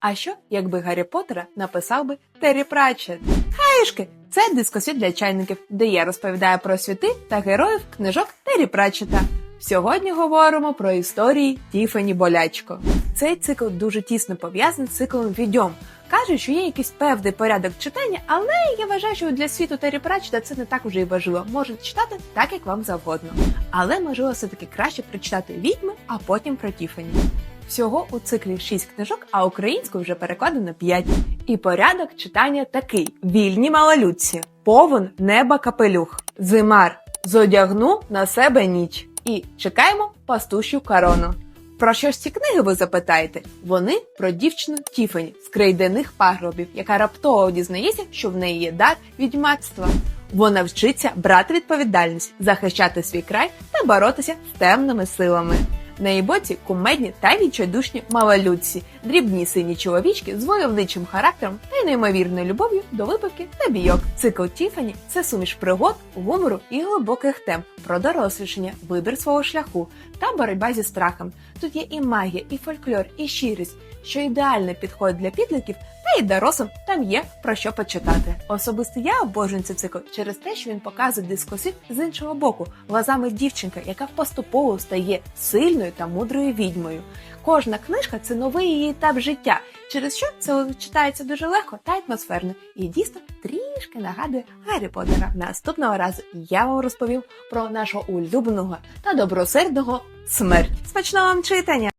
А що, якби Гаррі Поттера написав би Террі Пратчет? Хаєшки! Це дискосвіт для чайників, де я розповідаю про світи та героїв книжок Террі Пратчета. Сьогодні говоримо про історії Тіфані Болячко. Цей цикл дуже тісно пов'язаний з циклом відьом. Кажуть, що є якийсь певний порядок читання, але я вважаю, що для світу Террі Пратчета це не так уже і важливо. Можете читати так, як вам завгодно. Але можливо все-таки краще прочитати відьми, а потім про Тіфані. Всього у циклі 6 книжок, а українською вже перекладено 5. І порядок читання такий: вільні малолюдці, повен неба капелюх, зимар, зодягну на себе ніч. І чекаємо пастущу корону. Про що ж ці книги ви запитаєте? Вони про дівчину Тіфані з крейдяних пагробів, яка раптово дізнається, що в неї є дар відьмацтва. Вона вчиться брати відповідальність, захищати свій край та боротися з темними силами. На її боці кумедні та відчайдушні малолюдці, дрібні сині чоловічки з войовничим характером та й неймовірною любов'ю до випивки та бійок. Цикл Тіфані це суміш пригод, гумору і глибоких тем про дорослішання, вибір свого шляху та боротьба зі страхом. Тут є і магія, і фольклор, і щирість, що ідеально підходить для підлітків, та й дорослим там є про що почитати. Особисто я обожнюю цей цикл через те, що він показує дискусів з іншого боку, глазами дівчинка, яка поступово стає сильною та мудрою відьмою. Кожна книжка це новий її етап життя, через що це читається дуже легко та атмосферно, і дійсно трішки нагадує Гаррі Поттера. Наступного разу я вам розповім про нашого улюбленого та добросердного смерть. Смачного вам читання!